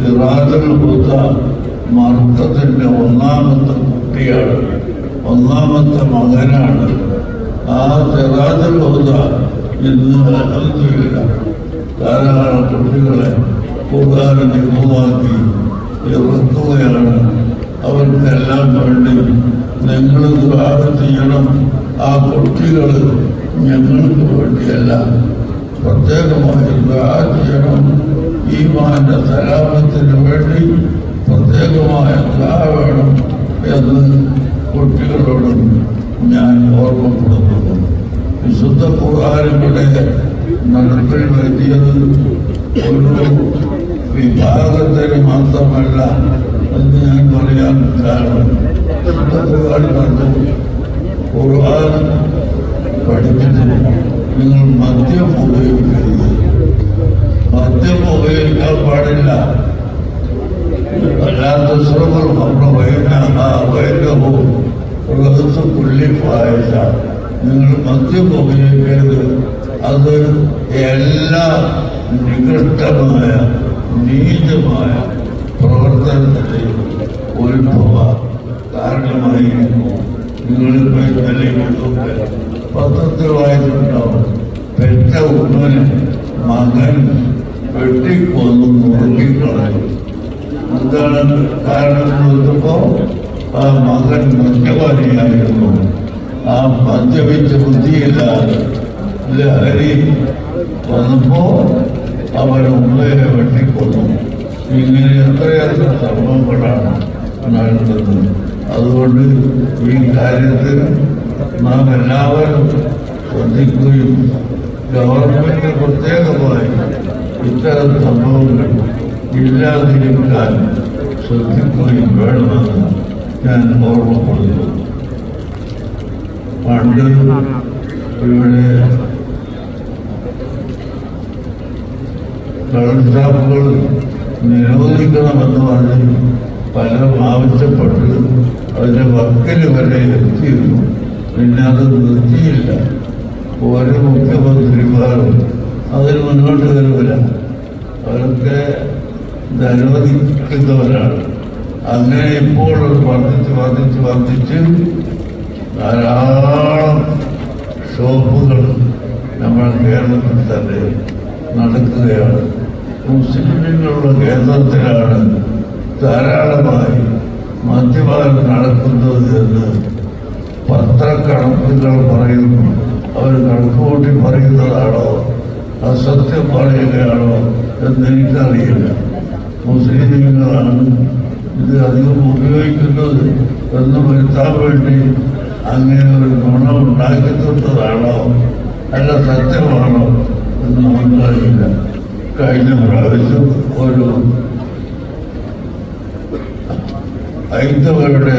സിറാജുൽ ഹുദ മർത്തത്തിന്റെ ഒന്നാമത്തെ കുട്ടിയാണ് ഒന്നാമത്തെ മകനാണ്. ആ സിറാജുൽ ഹുദ ഇന്ന് അലഹമില്ല ധാരാളം കുട്ടികളെ കൂടാരം ഒഴിവാക്കി ഇറക്കുകയാണ്. അവർക്കെല്ലാം വേണ്ടി നിങ്ങൾ ദ്വാരം ചെയ്യണം. ആ കുട്ടികൾ ഞങ്ങൾക്ക് വേണ്ടിയല്ല പ്രത്യേകമായി ദ്വാര ചെയ്യണം. ഈ സലാപത്തിന് വേണ്ടി പ്രത്യേകമായ ദ്വാ വേണം എന്ന് കുട്ടികളോടും ഞാൻ ഓർമ്മപ്പെടുത്തുന്നു. വിശുദ്ധ ഖുർആാനുകളുടെ നടപ്പിൽ വരുത്തിയത് ഒരു വിഭാഗത്തിന് മാത്രമല്ല എന്ന് ഞാൻ പറയാൻ കാരണം വിശുദ്ധ ഖുർആൻ പറഞ്ഞു ഖുർആൻ പഠിപ്പിച്ചു നിങ്ങൾ മദ്യം ഉപയോഗിക്കരുത് പ്രകൃതി പുള്ളിപ്പായച്ച നിങ്ങൾ മദ്യം ഉപയോഗിക്കരുത്. അത് എല്ലാ നികൃഷ്ടമായ നീചമായ പ്രവർത്തനത്തിന്റെയും ഉത്ഭവ കാരണമായിരിക്കും നിങ്ങളിപ്പോൾ കൊണ്ടുപോയി പത്രത്തിൽ വായിച്ചിട്ടുണ്ടാവും പെറ്റ ഉമ്മന് മകൻ വെട്ടിക്കൊന്നു നുറുക്കിക്കളയും എന്താണ് കാരണം ചോദിച്ചപ്പോ ആ മകൻ മദ്യപാനിയായിരുന്നു ആ മദ്യപിച്ച ബുദ്ധിയില്ലാതെ ലഹരി വന്നപ്പോ അവൻ ഉമ്മയെ വെട്ടിക്കൊന്നു. ഇങ്ങനെ എത്രയെത്ര സംഭവങ്ങളാണ് നടക്കുന്നത് അതുകൊണ്ട് ഈ കാര്യത്തിൽ നാം എല്ലാവരും ശ്രദ്ധിക്കുകയും ഗവൺമെന്റ് പ്രത്യേകമായി ഇത്തരം സംഭവങ്ങൾ ഇല്ലാതിരിക്കാൻ ശ്രദ്ധിക്കുകയും വേണമെന്ന് ഞാൻ ഓർമ്മപ്പെടുന്നു പണ്ട് ഇവിടെ കള്ളഷാപ്പുകൾ നിരോധിക്കണമെന്ന് പറഞ്ഞ് പലരും ആവശ്യപ്പെട്ട് അതിന്റെ വക്കിൽ വരെ എത്തിയിരുന്നു. പിന്നെ അത് നിർത്തിയില്ല. ഓരോ മുഖ്യമന്ത്രിമാരും അതിന് മുന്നോട്ട് വരില്ല. അവരൊക്കെ ഇത് അനുവദിക്കുന്നവരാണ് അങ്ങനെ ഇപ്പോൾ വർദ്ധിച്ച് വർദ്ധിച്ച് ധാരാളം ഷോപ്പുകൾ നമ്മുടെ കേരളത്തിൽ തന്നെ നടക്കുകയാണ്. മുസ്ലിങ്ങളുടെ കേരളത്തിലാണ് ധാരാളമായി മദ്യപാനം നടക്കുന്നത് എന്ന് പത്രക്കണക്കുകൾ പറയുന്നു. അവർ കണക്കുകൂട്ടി പറയുന്നതാണോ? അസത്യം പറയുകയാണോ എന്ന് എനിക്കറിയില്ല. മുസ്ലിങ്ങളാണ് ഇത് അധികം ഉപയോഗിക്കുന്നത് എന്ന് വരുത്താൻ വേണ്ടി അങ്ങനെ ഒരു ഗുണം ഉണ്ടാക്കി തീർത്തതാണോ അല്ല സത്യമാണോ എന്ന് നമുക്കറിയില്ല. കഴിഞ്ഞ പ്രാവശ്യം ഒരു ഹൈന്ദവരുടെ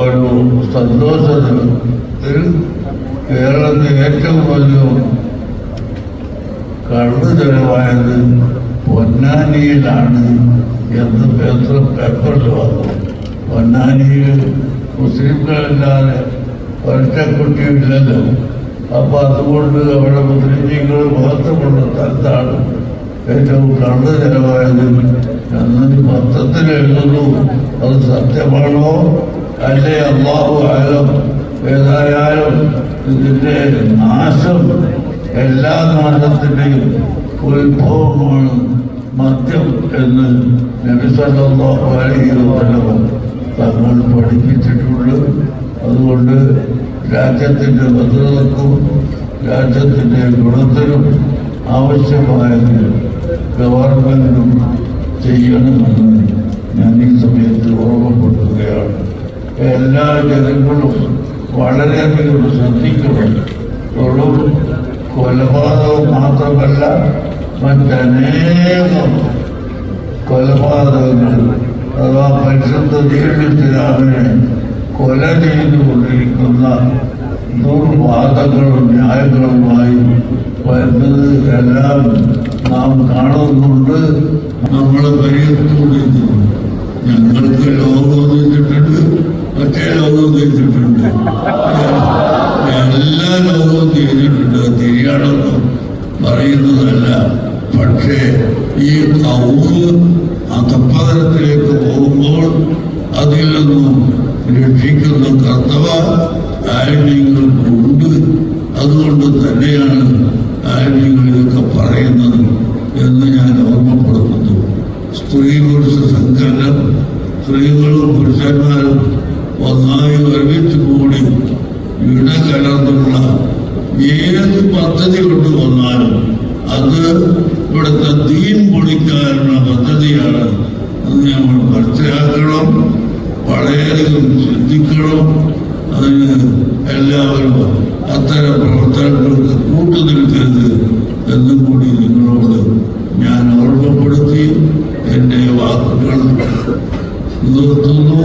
ഒരു സന്തോഷത്തിൽ കേരളത്തിൽ ഏറ്റവും വലിയ കണ്ണു ചെലവായത് പൊന്നാനിയിലാണ് എന്ന് പേപ്പർ പേപ്പറിൽ വന്നു. പൊന്നാനിയിൽ മുസ്ലിംകളില്ലാതെ ഒറ്റക്കുട്ടിയില്ലല്ലോ അപ്പൊ അതുകൊണ്ട് അവിടെ മുസ്ലിംകൾ മാത്രമുള്ള സ്ഥലത്താണ് ഏറ്റവും കള്ളു ചെലവായത് എന്നൊരു പത്രത്തിൽ എഴുതുന്നു. അത് സത്യമാണോ? അല്ലേ? അള്ളാഹു ആയാലും ഏതായാലും ഇതിന്റെ നാശം എല്ലാ നാശത്തിന്റെയും ഉത്ഭവമാണ് മദ്യം എന്ന് തങ്ങൾ പഠിപ്പിച്ചിട്ടുണ്ട്. അതുകൊണ്ട് രാജ്യത്തിന്റെ ഭദ്രതക്കും രാജ്യത്തിന്റെ ഗുണത്തിനും ആവശ്യമായത് ഗവൺമെന്റും ചെയ്യണമെന്ന് ഞാൻ ഈ സമയത്ത് ഓർമ്മപ്പെടുത്തുകയാണ്. എല്ലാ ജനങ്ങളും വളരെയധികം ശ്രദ്ധിക്കണം. കൊലപാതകം മാത്രമല്ല മറ്റനേകം കൊലപാതകങ്ങൾ അഥവാ പരിശുദ്ധ ദീർഘിസ്ലാമിനെ കൊല ചെയ്തുകൊണ്ടിരിക്കുന്ന ദുർവാദങ്ങളും ന്യായങ്ങളുമായി വരുന്നത് എല്ലാം നാം കാണുന്നുണ്ട്. നമ്മൾ പരിഹരിച്ചുകൊണ്ടിരിക്കുന്നു ഞങ്ങൾക്ക് ലോകം ചെയ്തിട്ടുണ്ട് മറ്റേ ലോകം ചെയ്തിട്ടുണ്ട് എല്ലാ ലോകവും ചെയ്തിട്ടുണ്ട് തിരിയാണെന്നും പറയുന്നതല്ല. പക്ഷേ ഈ കൗമ് അധപ്പതനത്തിലേക്ക് പോകുമ്പോൾ അതിൽ നിന്നും രക്ഷിക്കുന്ന കർത്തവ ആര്യങ്ങൾക്കുണ്ട് അതുകൊണ്ട് തന്നെയാണ് ആര്യങ്ങൾ ഇതൊക്കെ പറയുന്നത് എന്ന് ഞാൻ ഓർമ്മപ്പെടുത്തുന്നു. സ്ത്രീ പുരുഷ സങ്കലനം സ്ത്രീകളും പുരുഷന്മാരും ഒന്നായി ഒരുമിച്ച് കൂടി ഇട കലർന്നുള്ള ഏത് പദ്ധതി കൊണ്ടുവന്നാലും അത് ചിന്തിക്കണം അതിന് എല്ലാവരും അത്തരം പ്രവർത്തനങ്ങൾക്ക് കൂട്ടുനിൽക്കരുത് എന്നും കൂടി നിങ്ങളോട് ഞാൻ ഓർമ്മപ്പെടുത്തി എന്റെ വാക്കുകൾ നിർത്തുന്നു